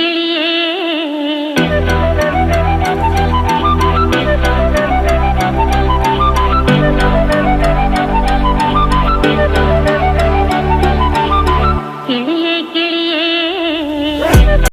கிளி